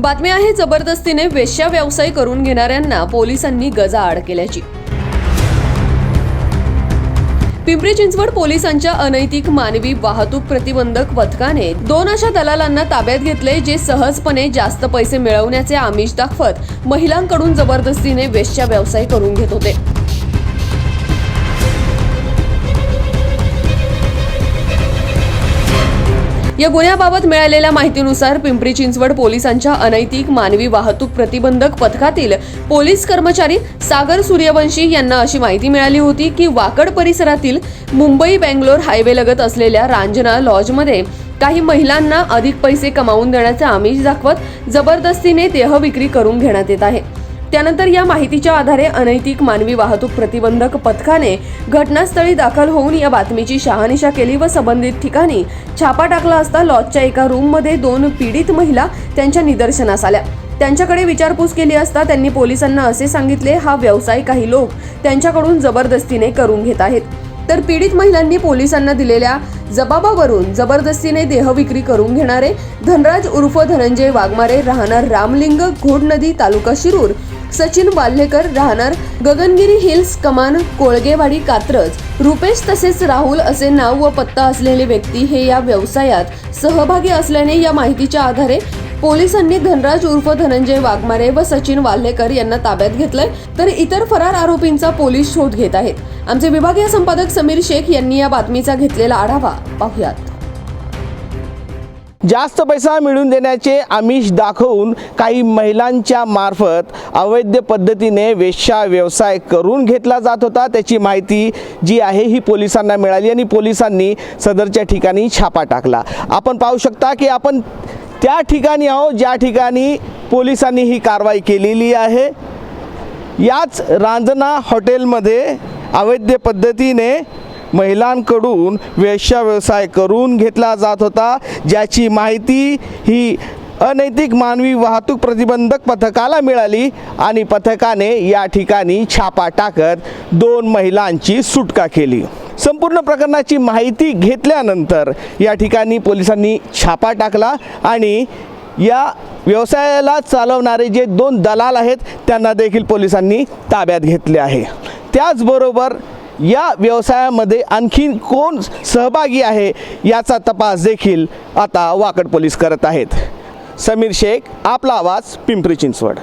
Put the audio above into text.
बातमी आहे जबरदस्तीने वेश्या व्यवसाय करून घेणाऱ्यांना पोलिसांनी गजा आड केल्याची. पिंपरी चिंचवड पोलिसांच्या अनैतिक मानवी वाहतूक प्रतिबंधक पथकाने दोन अशा दलालांना ताब्यात घेतले जे सहजपणे जास्त पैसे मिळवण्याचे आमिष दाखवत महिलांकडून जबरदस्तीने वेश्या व्यवसाय करून घेत होते. या गुन्ह्याबाबत मिळालेल्या माहितीनुसार पिंपरी चिंचवड पोलिसांच्या अनैतिक मानवी वाहतूक प्रतिबंधक पथकातील पोलीस कर्मचारी सागर सूर्यवंशी यांना अशी माहिती मिळाली होती की वाकड परिसरातील मुंबई बेंगलोर हायवे लगत असलेल्या रांजना लॉजमध्ये काही महिलांना अधिक पैसे कमावून देण्याचे आमिष दाखवत जबरदस्तीने देहविक्री करून घेण्यात येत आहे. त्यानंतर या माहितीच्या आधारे अनैतिक मानवी वाहतूक प्रतिबंधक पथकाने घटनास्थळी दाखल होऊन या बातमीची शहानिशा केली व संबंधित ठिकाणी छापा टाकला असता लॉजच्या एका रूममध्ये दोन पीडित महिला त्यांच्या निदर्शनास आल्या. त्यांच्याकडे विचारपूस केली असता त्यांनी पोलिसांना असे सांगितले हा व्यवसाय काही लोक त्यांच्याकडून जबरदस्तीने करून घेत आहेत. तर पीडित महिलांनी पोलिसांना दिलेल्या जबाबावरून जबरदस्तीने देहविक्री करून घेणारे धनराज उर्फ धनंजय वाघमारे राहणार रामलिंग घोडनदी तालुका शिरूर सचिन वाल्हेकर राहणार गगनगिरी हिल्स कमान कोळगेवाडी कात्रज. रुपेश तसेच राहुल असे नाव व पत्ता असलेले व्यक्ती हे या व्यवसायात सहभागी असल्याने या माहितीच्या आधारे पोलिसांनी धनराज उर्फ धनंजय वाघमारे व सचिन वाल्हेकर यांना ताब्यात घेतलंय. तर इतर फरार आरोपींचा पोलीस शोध घेत आहेत. आमचे विभागीय संपादक समीर शेख यांनी या बातमीचा घेतलेला आढावा. पाहुयात. जास्त पैसा मिळवून देण्याचे आमिष दाखवून काही महिलांच्या मार्फत अवैध पद्धतीने वेश्या व्यवसाय करून घेतला जात होता. त्याची माहिती जी आहे ही पोलिसांना मिळाली आणि पोलिसांनी सदरच्या ठिकाणी छापा टाकला. आपण पाहू शकता की आपण त्या ठिकाणी आहोत ज्या ठिकाणी पोलिसांनी ही कारवाई केलेली आहे. याच रांजना हॉटेलमध्ये अवैध पद्धतीने महिलांकडून वेश्या व्यवसाय करून घेतला जात होता. ज्याची माहिती ही अनैतिक मानवी वाहतूक प्रतिबंधक पथकाला मिळाली आणि पथकाने या ठिकाणी छापा टाकत दोन महिलांची सुटका केली. संपूर्ण प्रकरणाची माहिती घेतल्यानंतर या ठिकाणी पोलिसांनी छापा टाकला आणि या व्यवसायाला चालवणारे जे दोन दलाल आहेत त्यांना देखील पोलिसांनी ताब्यात घेतले आहे. त्याचबरोबर या व्यवसायामध्ये आणखीन कोण सहभागी आहे याचा तपास देखील आता वाकड पोलीस करत आहेत. समीर शेख आपला आवाज पिंपरी चिंचवड.